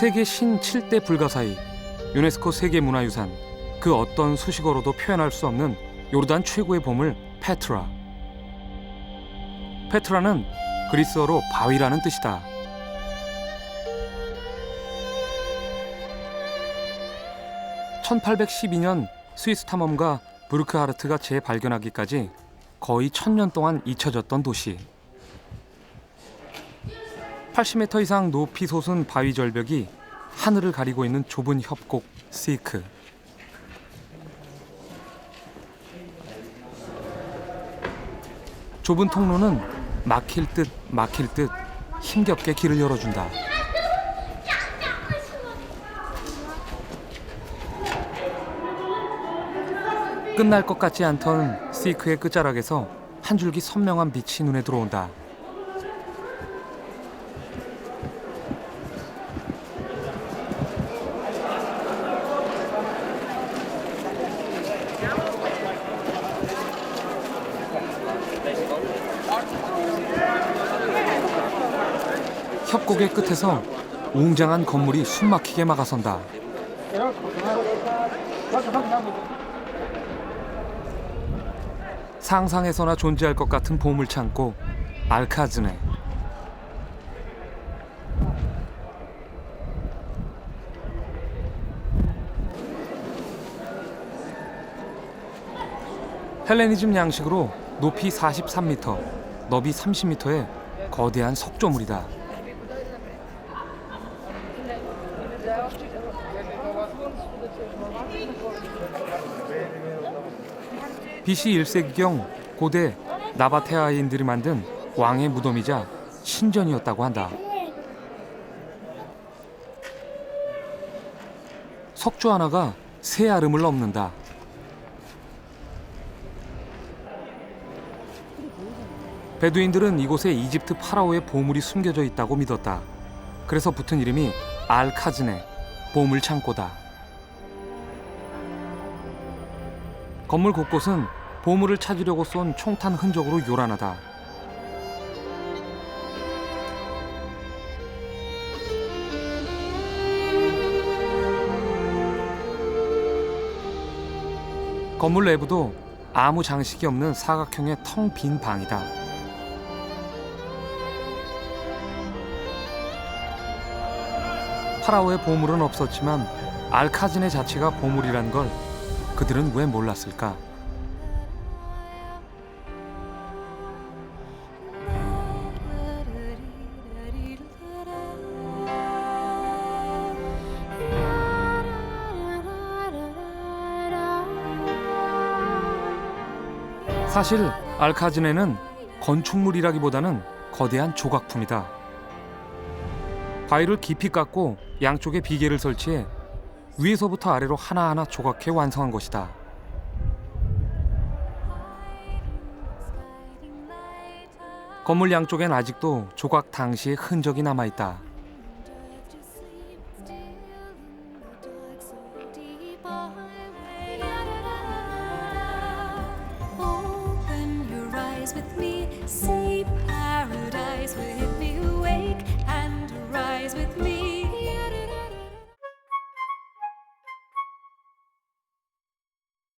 세계 신 7대 불가사의 유네스코 세계문화유산. 그 어떤 수식어로도 표현할 수 없는 요르단 최고의 보물 페트라. 페트라는 그리스어로 바위라는 뜻이다. (1812년) 스위스 탐험가 브루크하르트가 재발견하기까지 거의 천 년 동안 잊혀졌던 도시 80m 이상 높이 솟은 바위 절벽이 하늘을 가리고 있는 좁은 협곡 시크. 좁은 통로는 막힐 듯 막힐 듯 힘겹게 길을 열어준다. 끝날 것 같지 않던 시크의 끝자락에서 한 줄기 선명한 빛이 눈에 들어온다. 협곡의 끝에서 웅장한 건물이 숨막히게 막아선다. 상상에서나 존재할 것 같은 보물 창고 알카즈네. 헬레니즘 양식으로 높이 43m, 너비 30m의 거대한 석조물이다. BC 1세기경 고대 나바테아인들이 만든 왕의 무덤이자 신전이었다고 한다. 석조 하나가 세 아름을 넘는다. 베두인들은 이곳에 이집트 파라오의 보물이 숨겨져 있다고 믿었다. 그래서 붙은 이름이 알카즈네, 보물 창고다. 건물 곳곳은 보물을 찾으려고 쏜 총탄 흔적으로 요란하다. 건물 내부도 아무 장식이 없는 사각형의 텅 빈 방이다. 파라오의 보물은 없었지만 알카즈네 자체가 보물이란 걸 그들은 왜 몰랐을까? 사실 알카즈네는 건축물이라기보다는 거대한 조각품이다. 바위를 깊이 깎고 양쪽에 비계를 설치해 위에서부터 아래로 하나하나 조각해 완성한 것이다. 건물 양쪽엔 아직도 조각 당시의 흔적이 남아 있다.